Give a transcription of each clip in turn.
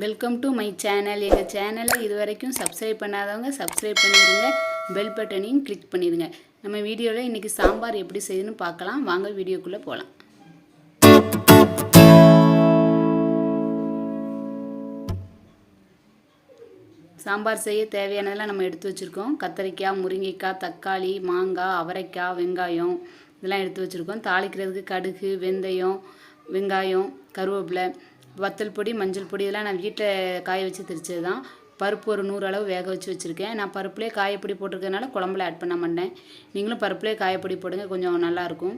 Welcome to my channel எங்கள் சேனலை இது வரைக்கும் சப்ஸ்கிரைப் பண்ணாதவங்க சப்ஸ்கிரைப் பண்ணிடுங்க. பெல் பட்டனையும் கிளிக் பண்ணிடுங்க. நம்ம வீடியோவில் இன்றைக்கி சாம்பார் எப்படி செய்யணும்னு பார்க்கலாம். வாங்க வீடியோக்குள்ளே போகலாம் சாம்பார் செய்ய தேவையானதெல்லாம் நம்ம எடுத்து வச்சுருக்கோம். கத்தரிக்காய் முருங்கைக்காய் தக்காளி மாங்காய் அவரைக்காய் வெங்காயம் இதெல்லாம் எடுத்து வச்சுருக்கோம். தாளிக்கிறதுக்கு கடுகு வெந்தயம் வெங்காயம் கருவேப்பிலை வத்தல் பொடி மஞ்சள் பொடி இதெல்லாம் நான் வீட்டில் காய வச்சு திரிச்சது தான். பருப்பு ஒரு நூறு அளவு வேக வச்சு வச்சுருக்கேன். நான் பருப்புலேயே காயப்பொடி போட்டிருக்கனால குழம்புல ஆட் பண்ண மாட்டேன். நீங்களும் பருப்புலேயே காயப்பொடி போடுங்க கொஞ்சம் நல்லாயிருக்கும்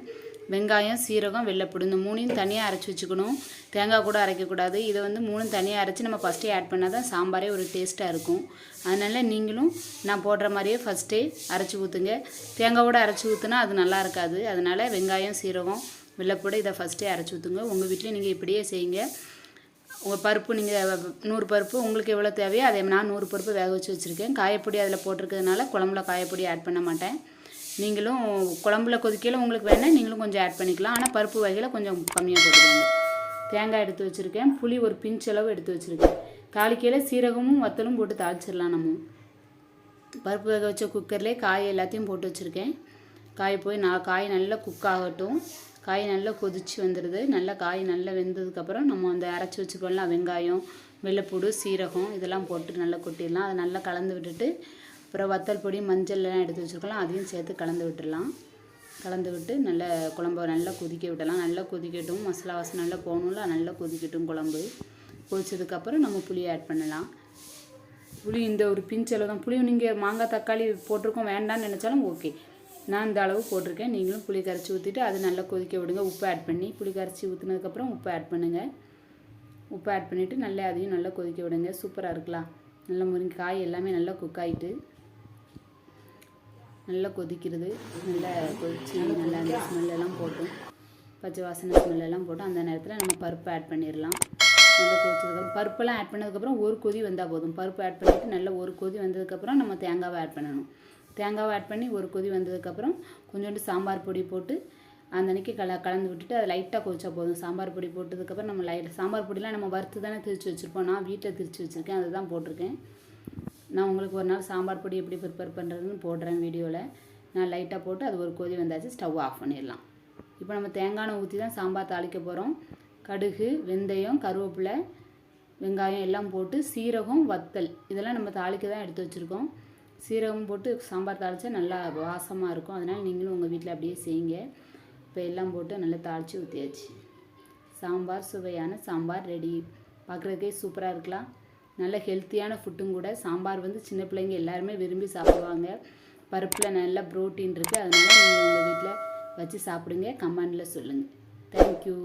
வெங்காயம் சீரகம் வெள்ளைப்பூடு இந்த மூணையும் தனியாக அரைச்சி வச்சுக்கணும். தேங்காய் கூட அரைக்கக்கூடாது இதை வந்து மூணும் தனியாக அரைச்சி நம்ம ஃபஸ்ட்டே ஆட் பண்ணால் தான் சாம்பாரே ஒரு டேஸ்ட்டாக இருக்கும். அதனால் நீங்களும் நான் போடுற மாதிரியே ஃபஸ்ட்டே அரைச்சி ஊற்றுங்க தேங்காவோட அரைச்சி ஊற்றுனா அது நல்லா இருக்காது. அதனால் வெங்காயம் சீரகம் வெள்ளைப்பூடு இதை ஃபஸ்ட்டே அரைச்சி ஊற்றுங்க உங்கள் வீட்லேயும் நீங்கள் இப்படியே செய்யுங்க. உங்கள் பருப்பு நீங்கள் நூறு பருப்பு உங்களுக்கு எவ்வளோ தேவையோ அதே நான் நூறு பருப்பு வேக வச்சு வச்சுருக்கேன். காயப்பொடி அதில் போட்டிருக்கிறதுனால குழம்புல காயப்பொடி ஆட் பண்ண மாட்டேன். நீங்களும் குழம்புல கொதிக்கையில் உங்களுக்கு வேணால் நீங்களும் கொஞ்சம் ஆட் பண்ணிக்கலாம். ஆனால் பருப்பு வகையில் கொஞ்சம் கம்மியாக போட்டுக்கோங்க. தேங்காய் எடுத்து வச்சுருக்கேன். புளி ஒரு பிஞ்ச் அளவு எடுத்து வச்சுருக்கேன். தாளிக்கையில் சீரகமும் வத்தலும் போட்டு தாளிச்சிடலாம் நம்ம. பருப்பு வேக வச்ச குக்கர்லேயே காய் எல்லாத்தையும் போட்டு வச்சுருக்கேன். காய் போய் நான் காய் நல்லா குக் ஆகட்டும். காய் நல்லா கொதிச்சு வந்துடுது. நல்லா காய் நல்லா வெந்ததுக்கப்புறம் நம்ம அந்த அரைச்சி வச்சுக்கோலாம் வெங்காயம் வெள்ளைப்பூடு சீரகம் இதெல்லாம் போட்டு நல்லா கொட்டிடலாம். அதை நல்லா கலந்து விட்டுட்டு அப்புறம் வத்தல் பொடி மஞ்சள் எல்லாம் எடுத்து வச்சுருக்கலாம். அதையும் சேர்த்து கலந்து விட்டுடலாம். கலந்து விட்டு நல்லா குழம்ப நல்லா கொதிக்க விடலாம் நல்லா கொதிக்கட்டும். மசாலா வாசனை நல்லா போகணும்ல நல்லா கொதிக்கட்டும் குழம்பு. கொதிச்சதுக்கப்புறம் நம்ம புளியை ஆட் பண்ணலாம். புளி இந்த ஒரு பிஞ்சளவு தான் புளி நீங்கள் மாங்காய் தக்காளி போட்டிருக்கோம் வேண்டாம்னு நினச்சாலும் ஓகே நான் இந்த அளவு போட்டிருக்கேன். நீங்களும் புளி கரைச்சி ஊற்றிட்டு அது நல்லா கொதிக்க விடுங்க. உப்பு ஆட் பண்ணி புளி கரைச்சி ஊற்றினதுக்கப்புறம் உப்பு ஆட் பண்ணுங்கள் உப்பு ஆட் பண்ணிவிட்டு நல்லா அதையும் நல்லா கொதிக்க விடுங்க. சூப்பராக இருக்கலாம். நல்லா முருங்கை காய் எல்லாமே நல்லா குக் ஆகிட்டு நல்லா கொதிக்கிறது. நல்லா கொதிச்சு நல்லா அந்த ஸ்மெல்லெல்லாம் போட்டும். பச்சை வாசனை ஸ்மெல்லெல்லாம் போட்டு அந்த நேரத்தில் நம்ம பருப்பு ஆட் பண்ணிடலாம் நல்லா கொதிச்சதுக்கப்புறம் பருப்பெல்லாம் ஆட் பண்ணதுக்கப்புறம் ஒரு கொதி வந்தால் போதும். பருப்பு ஆட் பண்ணிவிட்டு நல்லா ஒரு கொதி வந்ததுக்கப்புறம் நம்ம தேங்காவை ஆட் பண்ணணும். தேங்காவை ஆட் பண்ணி ஒரு கொதி வந்ததுக்கப்புறம் கொஞ்சோண்டு சாம்பார் பொடி போட்டு அந்த அன்றைக்கி கல கலந்து விட்டுட்டு அதை லைட்டாக கொதிச்சா போதும். சாம்பார் பொடி போட்டதுக்கப்புறம் நம்ம லைட் சாம்பார் பொடிலாம் நம்ம வறுத்து தானே திரிச்சு வச்சுருப்போம். நான் வீட்டில் திரிச்சு வச்சுருக்கேன். அதை தான் போட்டிருக்கேன். நான் உங்களுக்கு ஒரு நாள் சாம்பார் பொடி எப்படி ப்ரிப்பேர் பண்ணுறதுன்னு போடுறேன் வீடியோவில் நான் லைட்டாக போட்டு அது ஒரு கொதி வந்தாச்சு. ஸ்டவ் ஆஃப் பண்ணிடலாம். இப்போ நம்ம தேங்காய் எண்ணெய் ஊற்றி தான் சாம்பார் தாளிக்க போகிறோம் கடுகு வெந்தயம் கருவேப்பிலை வெங்காயம் எல்லாம் போட்டு சீரகம் வத்தல் இதெல்லாம் நம்ம தாளிக்க தான் எடுத்து வச்சுருக்கோம். சீரகம் போட்டு சாம்பார் தாளித்தா நல்லா வாசமாக இருக்கும். அதனால் நீங்களும் உங்கள் வீட்டில் அப்படியே செய்யுங்க. இப்போ எல்லாம் போட்டு நல்லா தாளித்து ஊற்றியாச்சு சாம்பார் சுவையான சாம்பார் ரெடி. பார்க்குறதுக்கே சூப்பராக இருக்கலாம். நல்ல ஹெல்த்தியான ஃபுட்டும் கூட. சாம்பார் வந்து சின்ன பிள்ளைங்க எல்லாருமே விரும்பி சாப்பிடுவாங்க. பருப்பில் நல்ல ப்ரோட்டீன் இருக்குது அதனால் நீங்கள் உங்கள் வீட்டில் வச்சு சாப்பிடுங்க. கமெண்டில் சொல்லுங்கள் தேங்க்யூ